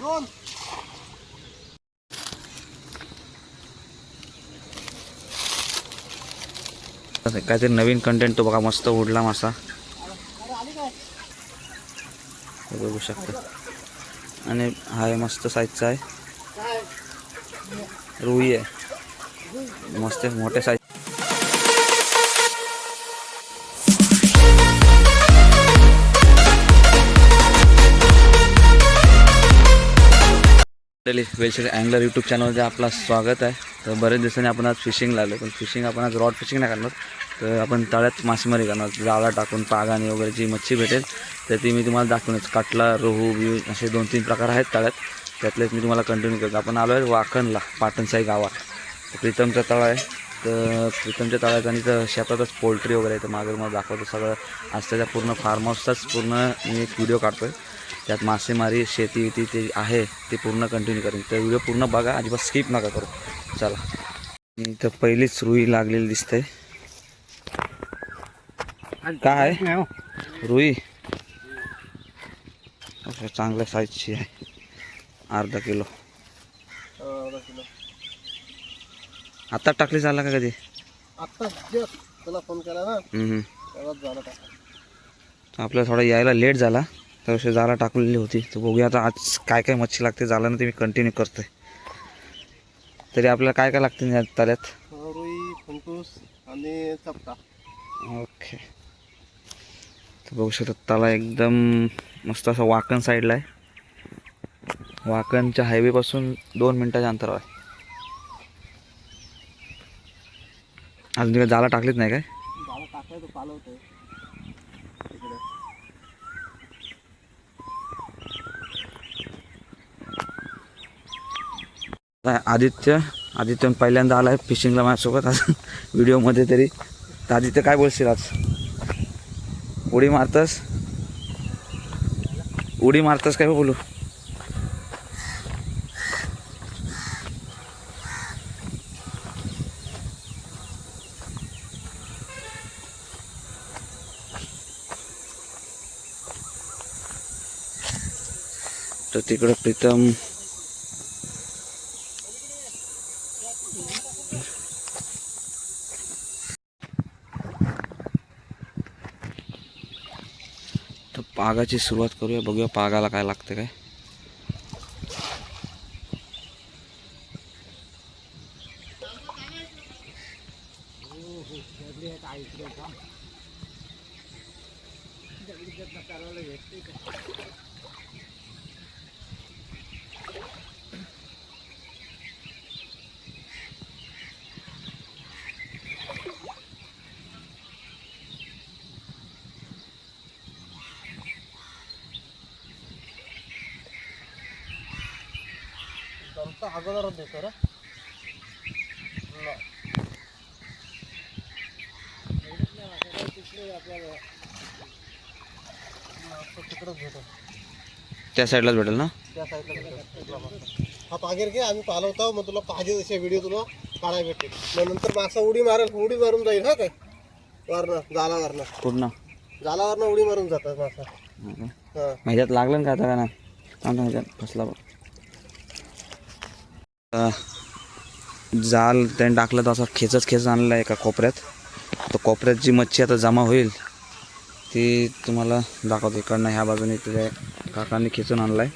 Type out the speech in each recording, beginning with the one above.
दोन. काहीतरी नवीन कंटेंट तो बघा मस्त उडला मासा. बघू शकता. आणि हा आहे मस्त साईजचा आहे. रुई आहे. मस्त मोठ्या साईज वेलशेड अँगलर यूट्यूब चॅनलमध्ये आपला स्वागत आहे. तर बरेच दिवसांनी आपण आज फिशिंगला आलो पण फिशिंग आपण आज रॉड फिशिंग नाही करणार. तर आपण तळ्यात मासेमारी करणार. जाळा टाकून पागाने वगैरे जी मच्छी भेटेल तर ती मी तुम्हाला दाखवूनच. काटला रोहू बिहू असे दोन तीन प्रकार आहेत तळ्यात. त्यातलेच मी तुम्हाला कंटिन्यू करतो. आपण आलो आहे वाकणला पाटणसाई गावात. तर प्रीतमचा तळा आहे. तर प्रीतमच्या तळ्यात आणि तर शेतातच पोल्ट्री वगैरे आहे. तर मागे मला दाखवतो सगळं. आज त्याच्या पूर्ण फार्म हाऊसचाच पूर्ण मी एक व्हिडिओ काढतो आहे त्यात मासेमारी शेती ती ते आहे ते पूर्ण कंटिन्यू करेन. तर व्हिडिओ पूर्ण बघा अजिबात स्किप नका करू. चला. इथं पहिलीच रुई लागलेली दिसते काय? रुई? चांगल्या साईजची आहे. अर्धा किलो. आता टाकली झाला का कधी? तुला फोन केला ना? आपल्याला थोडा यायला लेट झाला. तर अशी जाळा टाकलेली होती. तर बघूया आता आज काय काय मच्छी लागते. झाला ना ते मी कंटिन्यू करतोय. तरी आपल्याला काय काय लागते तल्यात रुई फंटूस आणि चपटा. ओके. तर बघू शकता तला एकदम मस्त असं वाकण साईडला आहे. वाकणच्या हायवेपासून दोन मिनटाच्या अंतरावर आहे. अजून तिकडे जाळा टाकलीच नाही काय झालं टाकाय तो पालवतोय तिकडे आता आदित्य? आदित्य पहिल्यांदा आला आहे फिशिंगला माझ्यासोबत. आज व्हिडिओमध्ये तरी. तर आदित्य काय बोलशील आज? उडी मारतस? उडी मारतस काय बोलू? तर तिकडं प्रीतम तर पागाची सुरुवात करूया. बघूया पागाला काय लागतं काय. अगोदरच देतो रे तिकडंच भेटो त्या साईडलाच भेटेल ना? त्या साईडला हा पागेर घे आम्ही पालवतो मग तुला पाहिजे तसे व्हिडिओ तुला काढायला भेटेल. मग नंतर मासा उडी मारेल उडी मारून जाईल हा काय? वरनं जालावरनं पूर्ण. जालावरनं उडी मारून जातात मासा हा. ह्याच्यात लागलं ना का आता का आमच्या ह्याच्यात फसला बघ. जाल त्याने टाकलं तर असं खेचच खेच आणला आहे एका कोपऱ्यात. तर कोपऱ्यात जी मच्छी आता जमा होईल ती तुम्हाला दाखवतो. इकडनं ह्या बाजूने तुझ्या काकांनी खेचून आणला आहे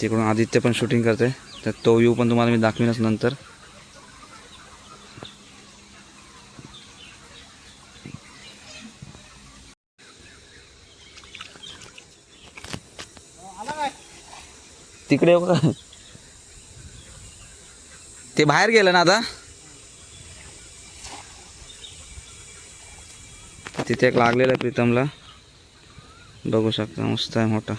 तिकडून आदित्य पण शूटिंग करते तर तो व्ह्यू पण तुम्हाला मी दाखवीनच नंतर. तिकडे येऊ का? ते बाहेर गेलं ना आता? तिथे एक लागलेलं आहे प्रीतमला. बघू शकता मस्त आहे मोठा.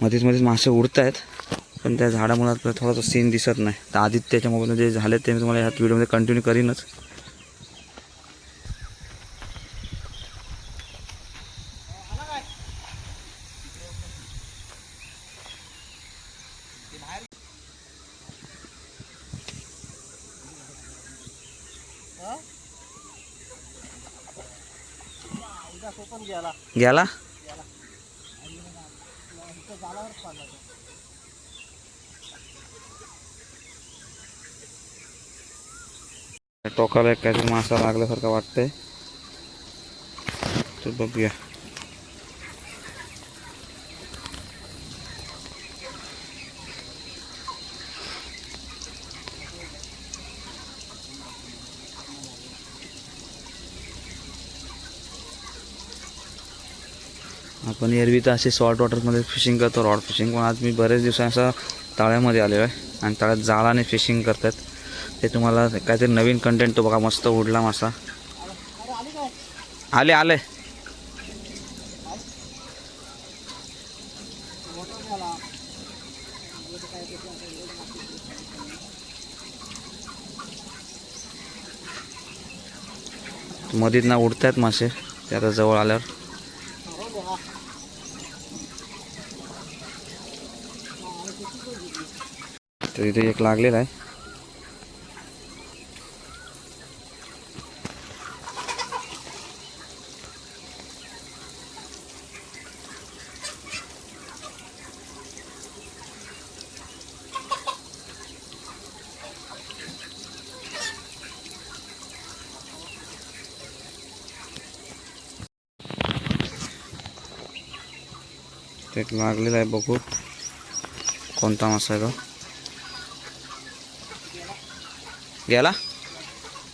मध्येच मध्येच मासे उडत आहेत पण त्या झाडामुळे थोडासा सीन दिसत नाही. तर आदित्यच्या मोबाईलमध्ये जे झाले ते मी तुम्हाला ह्या व्हिडिओमध्ये कंटिन्यू करीनच. हा? गेला गेला इथं जालावरच पडला तो. टोकाला एक काहीतरी मासा लागल्यासारखं वाटतंय. तर बघूया. आपण एरवी तर असे सॉल्ट वॉटरमध्ये फिशिंग करतो. रॉड फिशिंग पण आज मी बरेच दिवसांचा तळ्यामध्ये आलेलो आहे. आणि तळ्यात जाळाने फिशिंग करतात. ते तुम्हाला काहीतरी नवीन कंटेंट तो बघा मस्त उडला मासा. आले आले. मधीत ना उडतायत मासे ते आता जवळ आल्यावर. तर इथे एक लागलेला आहे. एक लागलेला आहे बघू. कोणता मासा आहे तो? गेला?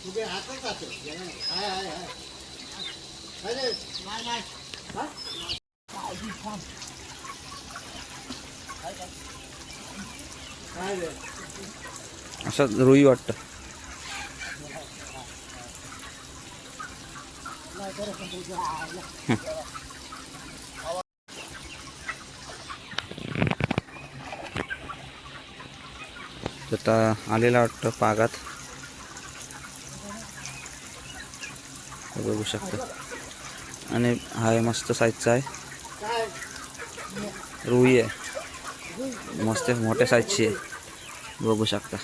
उभे रुई वाटत. गेला नाही. आहे, आहे, आहे. आहे रे. नाही, नाही. हा? काळजी थांब. आहे का? आहे रे. असं रुई वाटतं नाही, बरं, पण तुझ्या आईला. तर आता आलेला वाटतं पागात. बघू शकता. आणि हा आहे मस्त साईजचा आहे. रुई आहे. मस्त मोठ्या साईजची आहे. बघू शकता.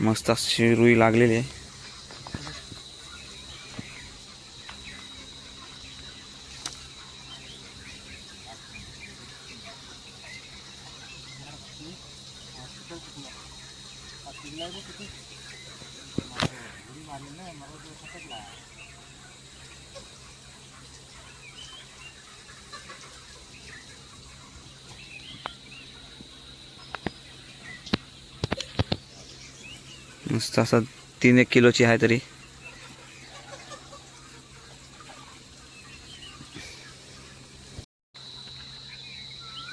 मस्त अशी रुई लागलेली आहे. मस्त असं तीन एक किलोची आहे तरी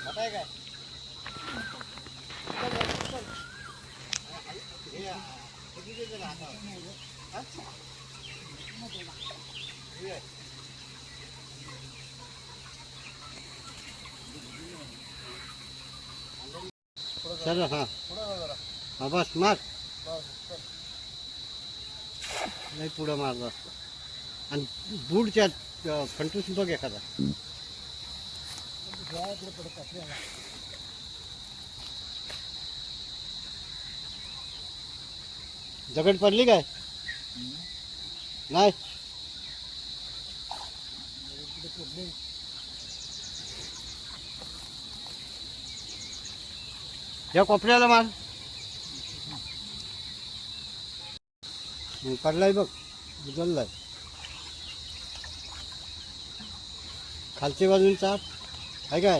मोठा आहे काय? हे, किती देते रे हातावर? हा? हे आहे. चला हा. बस मार. नाही पुढं मारलं असतं आणि बूडच्या फंटूस बघ एखादा. दगड पडली काय? नाही. या कोपऱ्याला माल पडलाय बघ उजललाय खालच्या बाजून चाप. आहे काय?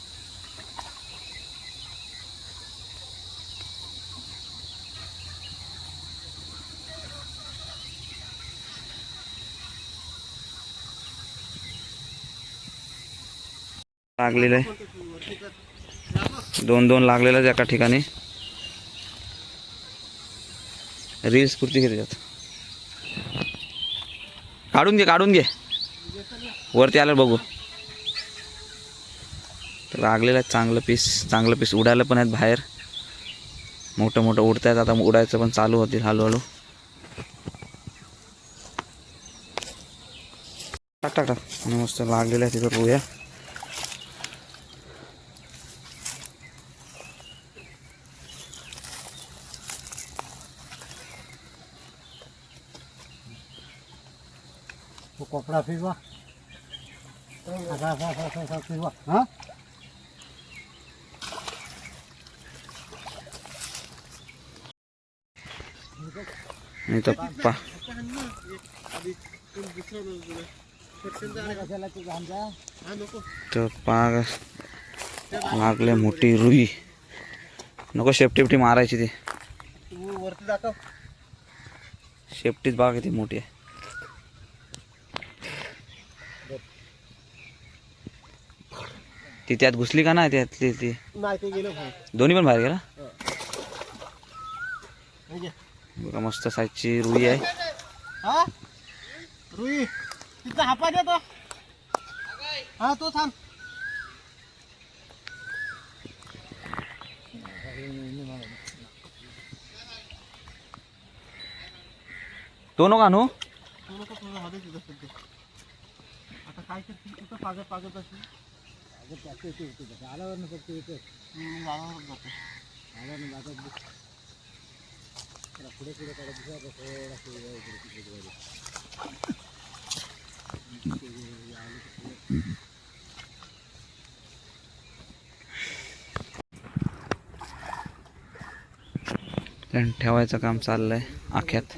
लागलेलं आहे. दोन दोन लागलेलं एका ठिकाणी. रील्स पुरती घेते काढून घे काढून घे. वरती आलं बघू. तर लागलेलं आहे चांगलं पीस चांगलं पीस उडायला पण आहेत बाहेर. मोठं मोठं उडत आहेत आता उडायचं पण चालू होतील हळूहळू. टाक टाक टाक. आणि मस्त लागलेलं आहे तिथं पोया तो कपडा फिरवा असा असा असा असा असा फिरवा हा आणि तर पाग लागले मोठी रुई. नको शेपटी बिपटी मारायची ती. तू वरती दाखव. शेपटीच बाग किती मोठी आहे. ती त्यात घुसली का नाही त्यातली ती? ते दोन्ही पण बाहेर गेला. बघा मस्त साईजची रुई आहे. हा? रुई. तिथं हापा दे तो हा तो थांब. तो नको आणू. तू नको तुझं हात तिथं सध्या. आता काय करते कुठं आल्यावर फक्त येते. आल्यावर जातो आल्यावर जातात पुढे पुढे काढत त्यानं ठेवायचं काम चाललंय आख्यात.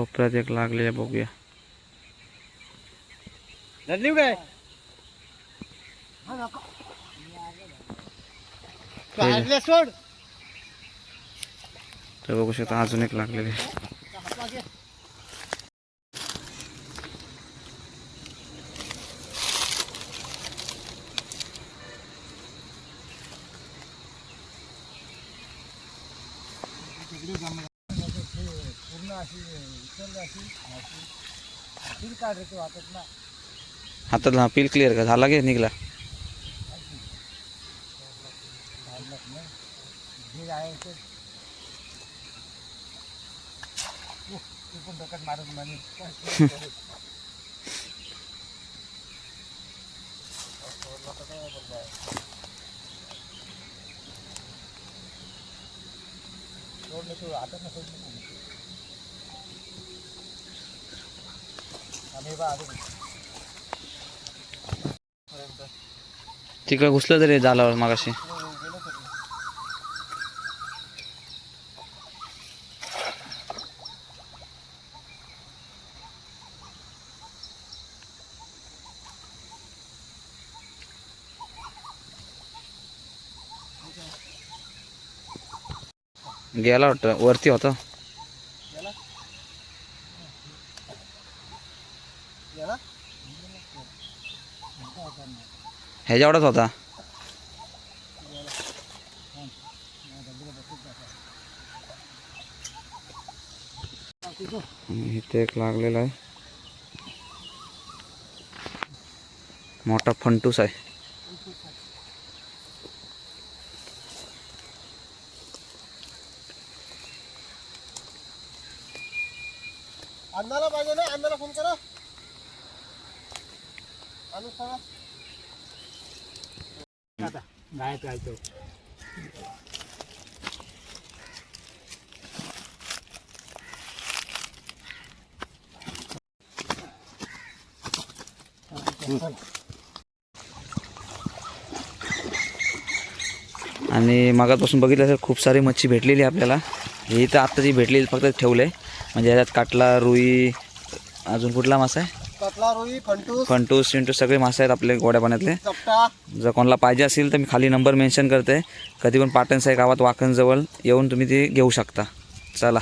कोपऱ्यात एक लागलेलं बघूया. धरली काय? सोड. तर बघू शकता अजून एक लागलेले पूर्ण अशी उचलली अशी तू हातात ना पील क्लिअर का? झाला की निघला जे आहे ते ओ, तू पण डोक्यात मारून म्हणे सोडलं तू हातात ना सोडलं आम्ही बा आधी पर्यंत तिकडं घुसलं तरी झालं मागाशी. गेलो तरी गेला वाटतं वरती होता गेला गेला ह्याच्यावरच होता. इथे एक लागलेला आहे. मोठा फंटूस आहे अण्णाला पाहिजे ना अण्णाला फोन करा आणू सांगा आणि मगापासून बघितलं तर खूप सारी मच्छी भेटलेली आहे आपल्याला. ही तर आत्ता जी भेटलेली फक्त ठेवलं आहे म्हणजे याच्यात काटला रुई अजून कुठला मासा आहे? कटला रोई फंटूस फंटूस चिंटूस सगळे मासे आहेत आपले गोड्या पाण्यातले. जर कोणाला पाहिजे असेल तर मी खाली नंबर मेन्शन करते. कधी पण पाटणसाई गावात वाकणजवळ येऊन तुम्ही ते घेऊ शकता. चला.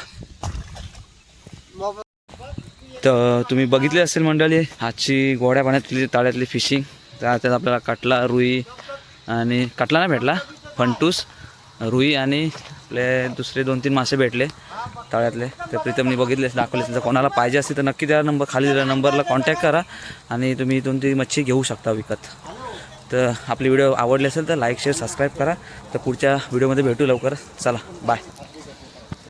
तर तुम्ही बघितले असेल मंडळी आजची गोड्या पाण्यातली ताळ्यातली फिशिंग त्यात आपल्याला कटला रुई आणि कटला नाही भेटला फंटूस रुई आणि आपले दुसरे दोन तीन मासे भेटले तळ्यातले ते प्रीतमनी बघितले दाखवले जर कोणाला पाहिजे असेल तर नक्की त्या नंबर खाली दिलेल्या नंबरला कॉन्टॅक्ट करा आणि तुम्ही इथून ती मच्छी घेऊ शकता विकत. तर आपली व्हिडिओ आवडली असेल तर लाईक शेअर सबस्क्राईब करा. तर पुढच्या व्हिडिओमध्ये भेटू लवकर. चला बाय